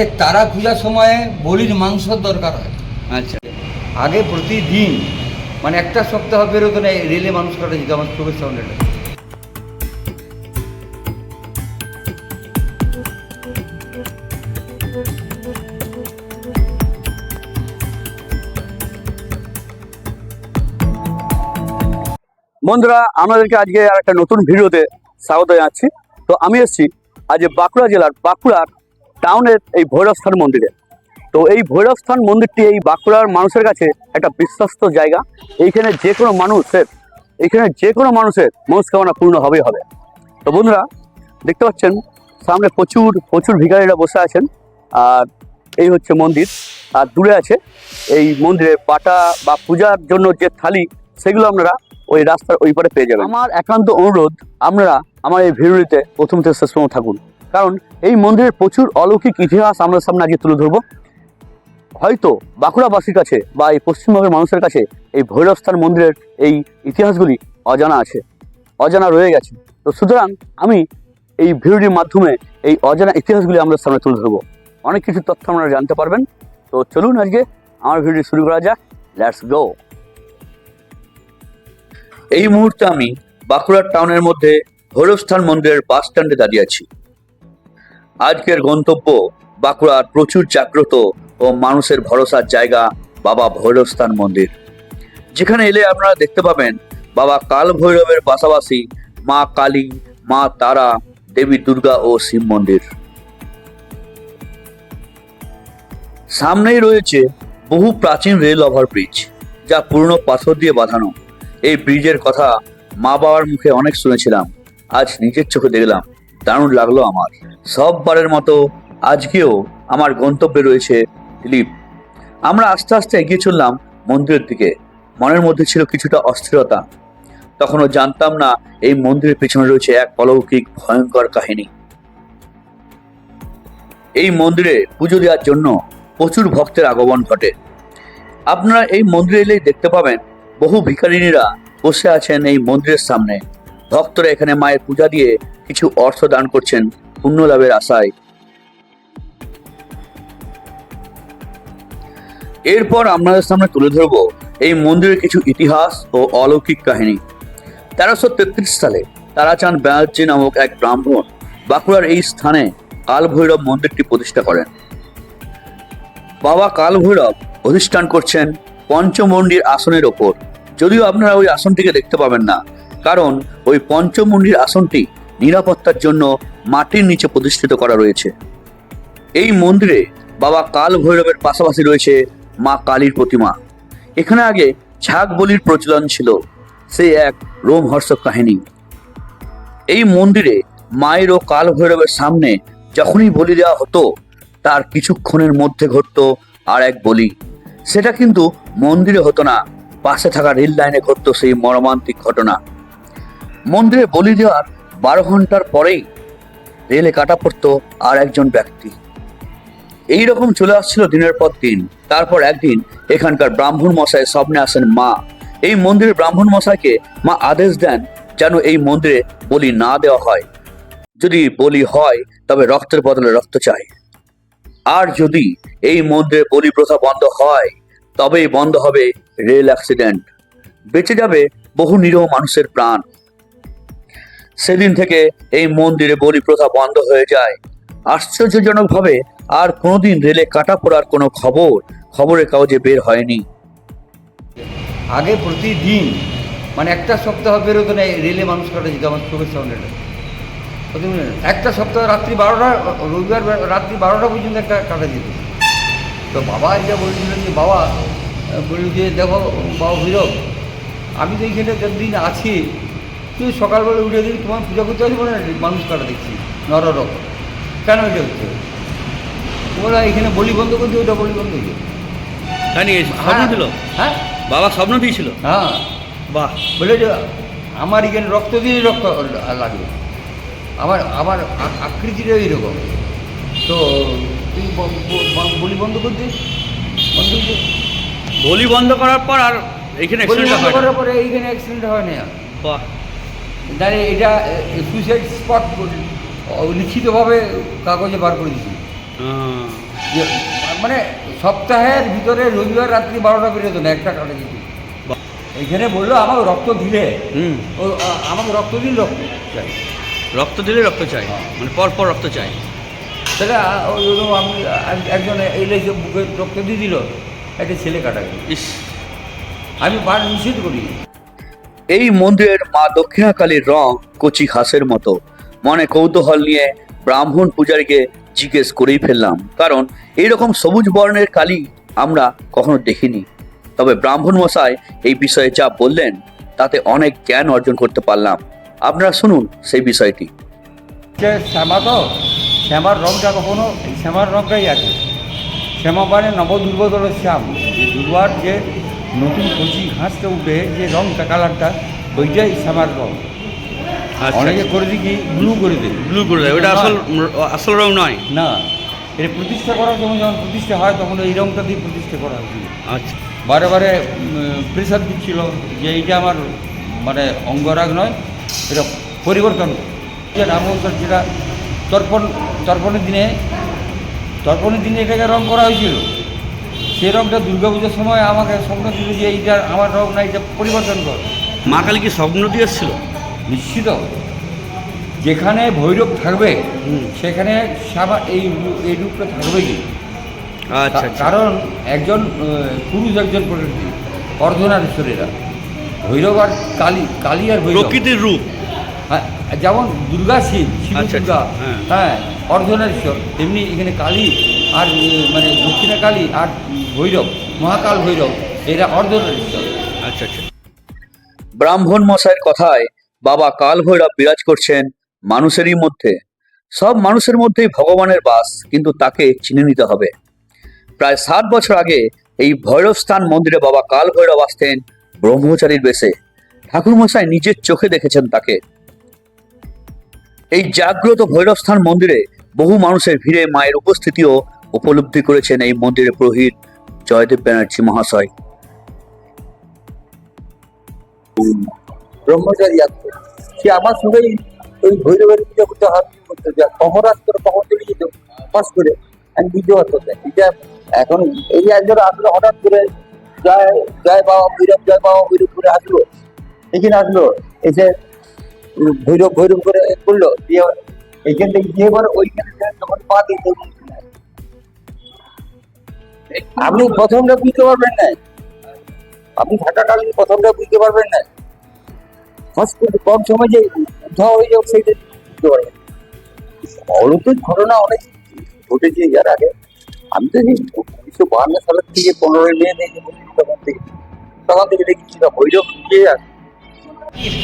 আমাদের তারা খোঁজার সময়ে বলির মাংসর দরকার হয়। আচ্ছা। আগে প্রতিদিন মানে একটা সপ্তাহ বেরোতো না রেলে মানুষ কাটা যেত আমার চোখের সামনে বন্ধুরা আমাদেরকে আজকে আর একটা নতুন ভিডিওতে স্বাগত জানাচ্ছি। তো আমি এসেছি আজ বাঁকুড়া জেলার বাঁকুড়ার টাউনের এই ভৈরবস্থান মন্দিরে। তো এই ভৈরবস্থান মন্দিরটি এই বাঁকুড়ার মানুষের কাছে একটা বিশ্বস্ত জায়গা। এইখানে যে কোনো মানুষের, এইখানে যে কোনো মানুষের মনস্কামনা পূর্ণ হবেই হবে। তো বন্ধুরা, দেখতে পাচ্ছেন, সামনে প্রচুর প্রচুর ভিখারিরা বসে আছেন। আর এই হচ্ছে মন্দির। আর দূরে আছে এই মন্দিরে পাটা বা পূজার জন্য যে থালি, সেগুলো আপনারা ওই রাস্তার ওই পারে পেয়ে যাবেন। আমার একান্ত অনুরোধ, আপনারা আমার এই ভিডিওটিতে প্রথম থেকে শেষ থাকুন। কারণ এই মন্দিরের প্রচুর অলৌকিক ইতিহাস আমরা সামনে আজকে তুলে ধরবো। হয়তো বাঁকুড়াবাসীর কাছে বা এই পশ্চিমবঙ্গের মানুষের কাছে এই ভৈরবস্থান মন্দিরের এই ইতিহাসগুলি অজানা আছে, অজানা রয়ে গেছে। তো সুতরাং আমি এই ভিডিওটির মাধ্যমে এই অজানা ইতিহাসগুলি আমাদের সামনে তুলে ধরবো। অনেক কিছু তথ্য আপনারা জানতে পারবেন। তো চলুন আজকে আমার ভিডিও শুরু করা যাক। লেটস গো এই মুহূর্তে আমি বাঁকুড়ার টাউনের মধ্যে ভৈরবস্থান মন্দিরের বাস স্ট্যান্ডে দাঁড়িয়ে আছি। আজকের গন্তব্য বাঁকুড়ার প্রচুর জাগ্রত ও মানুষের ভরসার জায়গা বাবা ভৈরবস্থান মন্দির। যেখানে এলে আপনারা দেখতে পাবেন বাবা কাল ভৈরবের পাশাপাশি মা কালী, মা তারা, দেবী দুর্গা ও শিব মন্দির। সামনেই রয়েছে বহু প্রাচীন রেল ওভারব্রিজ, যা পুরনো পাথর দিয়ে বাঁধানো। এই ব্রিজের কথা মা বাবার মুখে অনেক শুনেছিলাম, আজ নিজের চোখে দেখলাম। দারুণ লাগল আমার। সববারের মতো আজকেও আমার গন্তব্যে রয়েছে দিলীপ। আমরা আস্তে আস্তে এগিয়ে চললাম মন্দিরের দিকে। মনের মধ্যে ছিল কিছুটা অস্থিরতা। তখনও জানতাম না এই মন্দিরের পেছনে রয়েছে এক অলৌকিক, ভয়ঙ্কর কাহিনী। এই মন্দিরে পুজো দেওয়ার জন্য প্রচুর ভক্তের আগমন ঘটে। আপনারা এই মন্দিরে এলেই দেখতে পাবেন বহু ভিখারিনীরা বসে আছেন এই মন্দিরের সামনে। ভক্তরা এখানে মায়ের পূজা দিয়ে কিছু অর্থ দান করছেন পুণ্য লাভের আশায়। এরপর আপনাদের সামনে তুলে ধরব এই মন্দিরের কিছু ইতিহাস ও অলৌকিক কাহিনী। তেরোশো তেত্রিশ সালে তারাচাঁদ ব্যানার্জি নামক এক ব্রাহ্মণ বাঁকুড়ার এই স্থানে কালভৈরব মন্দিরটি প্রতিষ্ঠা করেন। বাবা কালভৈরব অধিষ্ঠান করছেন পঞ্চমন্ডির আসনের ওপর। যদিও আপনারা ওই আসনটিকে দেখতে পাবেন না, কারণ ওই পঞ্চমন্ডির আসনটি নিরাপত্তার জন্য মাটির নিচে প্রতিষ্ঠিত করা রয়েছে। এই মন্দিরে বাবা কাল ভৈরবের পাশাপাশি রয়েছে মা কালীর প্রতিমা। এখানে আগে ঝাঁক বলির প্রচলন ছিল, সে এক রোমহর্ষক কাহিনী। এই মন্দিরে মায়ের ও কাল ভৈরবের সামনে যখনই বলি দেওয়া হতো, তার কিছুক্ষণের মধ্যে ঘটতো আর এক বলি। সেটা কিন্তু মন্দিরে হতো না, পাশে থাকা রেল লাইনে ঘটত সেই মর্মান্তিক ঘটনা। মন্দিরে বলি দেওয়ার বারো ঘণ্টার পরেই রেলে কাটা পড়তো আর একজন ব্যক্তি। এই রকম চলে আসছিল দিনের পর দিন। তারপর একদিন এখানকার ব্রাহ্মণ মশাই স্বপ্নে আসেন মা। এই মন্দিরের ব্রাহ্মণ মশাইকে মা আদেশ দেন যেন এই মন্দিরে বলি না দেওয়া হয়। যদি বলি হয়, তবে রক্তের বদলে রক্ত চাই। আর যদি এই মন্দিরে বলি প্রথা বন্ধ হয়, তবেই বন্ধ হবে রেল অ্যাক্সিডেন্ট। বেঁচে যাবে বহু নিরীহ মানুষের প্রাণ। সেদিন থেকে এই মন্দিরে বলি প্রথা বন্ধ হয়ে যায়। আশ্চর্যজনকভাবে আর কোনোদিন রেলে কাটা পড়ার কোনো খবর, খবরের কাগজে বের হয়নি। আগে প্রতিদিন মানে একটা সপ্তাহ বেরোতো না রেলে মানুষ কাটা যেত আমার চোখের সামনে একটা সপ্তাহ রাত্রি বারোটা, রবিবার রাত্রি বারোটা পর্যন্ত একটা কাটা যেত। তো বাবা এটা বলছিলেন যে, বাবা, বলল যে, দেখো, বাবা ভৈরব, আমি তো এইখানে যতদিন আছি তুই সকালবেলা উঠে দেখি তোমার পূজা করতে আসব না মানুষ কাটা দেখছি নররক কেন এটা হচ্ছে? ওরা এখানে বলি বন্ধ করছে ওটা বলি বন্ধ করছে জানি স্বপ্ন দিল? হ্যাঁ। বাবা স্বপ্ন দিয়েছিল? হ্যাঁ। বাহ। বলে যে আমার এখানে রক্ত দিয়ে রক্ত লাগবে। আমার আমার আকৃতিটা এইরকম। তো তুই বলি বন্ধ করতে বন্ধ করতে বলি বন্ধ করার পর আর এখানে বন্ধ করার পরে এইখানে অ্যাক্সিডেন্ট হয় না। বাহ। দাঁড়িয়ে এটা সুইসাইড স্পট লিখিতভাবে কাগজে বার করে দিচ্ছি মানে সপ্তাহের ভিতরে রবিবার রাত্রি বারোটা বেরোত না একটা কাটা যেত এখানে বলল আমাকে রক্ত দিলে। ও আমাকে রক্ত দিন রক্ত চাই। রক্ত দিলে রক্ত চাই হ্যাঁ। মানে পর পর রক্ত চাই। সেটা ওই আমি একজন এলে বুকে রক্ত দিয়ে দিল একটা ছেলে কাটা ইস। আমি বার নিষেধ করি। এই মন্দিরের মা দক্ষিণাকালীর রং কচি ঘাসের মতো। মনে কৌতূহল নিয়ে ব্রাহ্মণ পূজারীকে জিজ্ঞেস করেই ফেললাম, কারণ এইরকম সবুজ বর্ণের কালী আমরা কখনো দেখিনি। তবে ব্রাহ্মণ মশাই এই বিষয়ে যা বললেন, তাতে অনেক জ্ঞান অর্জন করতে পারলাম। আপনারা শুনুন সেই বিষয়টি। যে শ্যামা তো, শ্যামার রংটা কখনো শ্যামার রংটাই আছে শ্যামা মানে নবদুর্গদল শ্যাম। যে দুর্বার যে নতুন কচি ঘাসটা উঠে যে রংটা কালারটা ওইটাই শ্যামার রং। আচ্ছা অনেকে করে দিই কি ব্লু করে দেয়। ব্লু করে দেয় ওটা আসল আসল রং নয়। না এটা প্রতিষ্ঠা করার সময় যখন প্রতিষ্ঠা হয় তখন এই রংটা দিয়ে প্রতিষ্ঠা করা হয়েছিল আচ্ছা। বারে বারে প্রেশার দিচ্ছিল যে এইটা আমার মানে অঙ্গরাগ নয় এটা পরিবর্তন। যে যেটা তর্পণ তর্পণের দিনে তর্পণের দিনে এটাকে রং করা হয়েছিল। সেই রংটা দুর্গাপুজোর সময় আমাকে স্বপ্ন দিল যে এইটা আমার রং না এটা পরিবর্তন কর। মা কালী কি স্বপ্ন দিয়ে এসেছিল? নিশ্চিত। যেখানে ভৈরব থাকবে সেখানে সাবা এই এই রূপটা থাকবে কি? আচ্ছা আচ্ছা। কারণ একজন পুরুষ একজন প্রকৃতি অর্ধনারীশ্বরেরা। ভৈরব আর কালী কালী আর ভৈরব। প্রকৃতির রূপ। হ্যাঁ, যেমন দুর্গা শিব শিব আচ্ছা, দুর্গা হ্যাঁ। হ্যাঁ অর্ধনারীশ্বর তেমনি এখানে কালী আর মানে দক্ষিণা কালী আর ভৈরব মহাকাল ভৈরব এরা অর্ধনারীশ্বর আচ্ছা আচ্ছা। ব্রাহ্মণ মশাইয়ের কথায় বাবা কাল ভৈরব বিরাজ করছেন মানুষেরই মধ্যে। সব মানুষের মধ্যেই ভগবানের বাস কিন্তু তাকে চিনে নিতে হবে। প্রায় সাত বছর আগে এই ভৈরব স্থান মন্দিরে বাবা কাল ভৈরব আসতেন ব্রহ্মচারীর বেশে। ঠাকুর মশাই নিজের চোখে দেখেছেন তাকে। এই জাগ্রত ভৈরব স্থান মন্দিরে বহু মানুষের ভিড়ে মায়ের উপস্থিতিও উপলব্ধি করেছেন এই মন্দিরের পুরোহিত জয়দেব ব্যানার্জি মহাশয়। ব্রহ্মচারী আমার ওই ভৈরবের করতে যেত পাস করে এটা এখন এই একজন আসলো, হঠাৎ করে জয় জয় বাবা ভৈরব জয় বাবা ভৈরব করে আসলো। এখানে আসলো, এসে ভৈরব ভৈরব করে করল। দিয়ে এইখান থেকে গিয়ে এবার ওইখানে যখন পা দিতে আপনি প্রথমটা বুঝতে পারবেন না আপনি থাকাকালীন প্রথমটা বুঝতে পারবেন না হসপিটাল কম সময় যে উদ্ধার হয়ে যাও সেইটা বুঝতে পারবেন অলৌকিক ঘটনা অনেক ঘটেছে এর আগে। আমি তো সেই উনিশশো বাহান্ন সালের থেকে পনেরোই মে থেকে তখন থেকে তখন থেকে দেখছি ভৈরব গিয়ে আর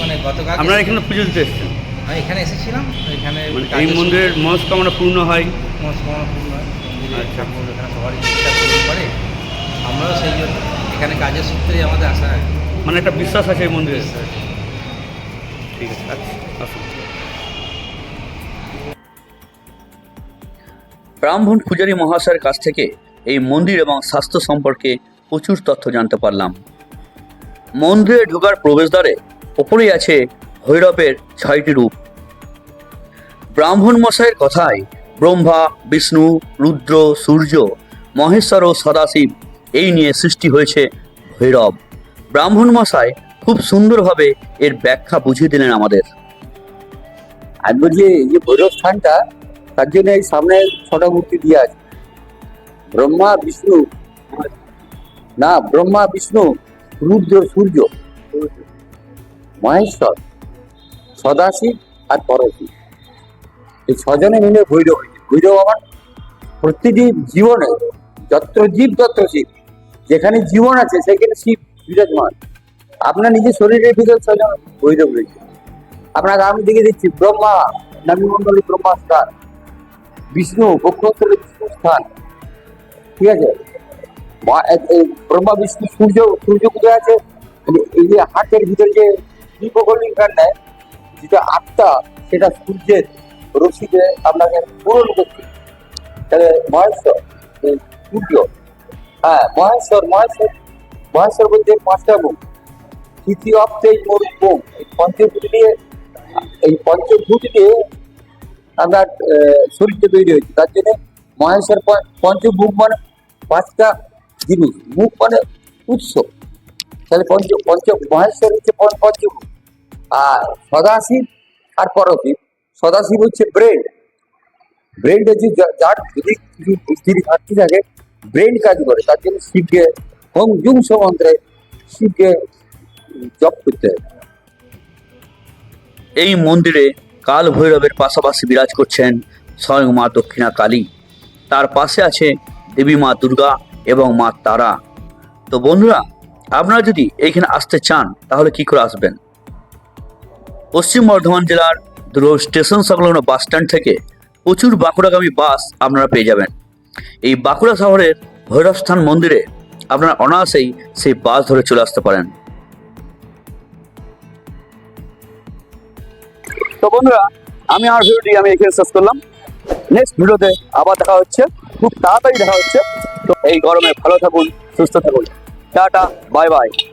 মানে গতকাল আপনারা এখানে পুজো দিতে এসেছেন আমি এখানে এসেছিলাম এখানে মানে এই মন্দিরের মনস্কামনা পূর্ণ হয়। মনস্কামনা পূর্ণ ঠাকুর এখানে সবারই ইচ্ছা পূরণ করে আমরাও সেই জন্য এখানে কাজের সূত্রেই আমাদের আসা আর মানে একটা বিশ্বাস আছে এই মন্দিরে? ঠিক আছে আচ্ছা আসুন। ব্রাহ্মণ পূজারী মহাশয়ের কাছ থেকে এই মন্দির এবং স্বাস্থ্য সম্পর্কে প্রচুর তথ্য জানতে পারলাম। মন্দিরে ঢোকার প্রবেশদ্বারে ওপরেই আছে ভৈরবের ছয়টি রূপ। ব্রাহ্মণ মশাইয়ের কথায় ব্রহ্মা, বিষ্ণু, রুদ্র, সূর্য, মহেশ্বর ও সদাশিব এই নিয়ে সৃষ্টি হয়েছে ভৈরব। ব্রাহ্মণ মশাই খুব সুন্দরভাবে এর ব্যাখ্যা বুঝিয়ে দিলেন আমাদের। আমি বলছি যে ভৈরব স্থানটা, তার জন্য এই সামনে ছটা মূর্তি দিয়ে আছে। ব্রহ্মা, বিষ্ণু, না, ব্রহ্মা, বিষ্ণু, রুদ্র, সূর্য, মহেশ্বর, সদাশিব আর পরশিব। এই ছজনে মিলে ভৈরব ভৈরব আমার প্রতিটি জীবনে যত্র জীব তত্র শিব যেখানে জীবন আছে, সেখানে শিব বিরাজমান। আপনার নিজের শরীরের ভিতর ছজন ভৈরব রয়েছে। আপনাকে আমি দেখে দিচ্ছি, ব্রহ্মা নবীমণ্ডলী ব্রহ্মা স্থান বিষ্ণু বক্ষস্থলে বিষ্ণু স্থান ঠিক আছে? ব্রহ্মা, বিষ্ণু, সূর্য সূর্য কোথায় আছে? এই- এই যে হাতের ভিতরে যে দীপকলিঙ্গার নেয় যেটা আত্মা, সেটা সূর্যের রশ্মিতে আপনাকে পূরণ করছে তাহলে মহেশ্বর সূর্য হ্যাঁ মহেশ্বর মহেশ্বর মহেশ্বর বলতে পাঁচটা মুখ তৃতীয় অপ্তেই মরুম বোম এই পঞ্চভূতি দিয়ে, এই পঞ্চভূতি দিয়ে আপনার শরীরটা তৈরি হয়েছে। তার জন্য মহেশের প- পঞ্চমুখ মানে পাঁচটা জিনিস। মুখ মানে উৎস। তাহলে পঞ্চ পঞ্চ, মহেশ্বর হচ্ছে পঞ্চ- আর সদাশিব আর পরশিব সদাশিব হচ্ছে ব্রেন ব্রেন হচ্ছে যার যদি কিছু বুদ্ধির ঘাটতি থাকে ব্রেন কাজ করে। তার জন্য শিবকে জুম সমন্ত্রে শিবকে জপ করতে এই মন্দিরে কাল ভৈরবের পাশাপাশি বিরাজ করছেন স্বয়ং মা দক্ষিণা কালী। তার পাশে আছে দেবী মা দুর্গা এবং মা তারা। তো বন্ধুরা, আপনারা যদি এইখানে আসতে চান, তাহলে কি করে আসবেন? পশ্চিম বর্ধমান জেলার স্টেশন সংলগ্ন বাস স্ট্যান্ড থেকে প্রচুর বাঁকুড়াগামী বাস আপনারা পেয়ে যাবেন। এই বাঁকুড়া শহরের ভৈরবস্থান মন্দিরে আপনারা অনায়াসেই সেই বাস ধরে চলে আসতে পারেন। তো বন্ধুরা, আমি আমার ভিডিওটি আমি এখানে শেষ করলাম। নেক্সট ভিডিওতে আবার দেখা হচ্ছে। খুব তাড়াতাড়ি দেখা হচ্ছে। তো এই গরমে ভালো থাকুন, সুস্থ থাকুন। Tata, bye bye.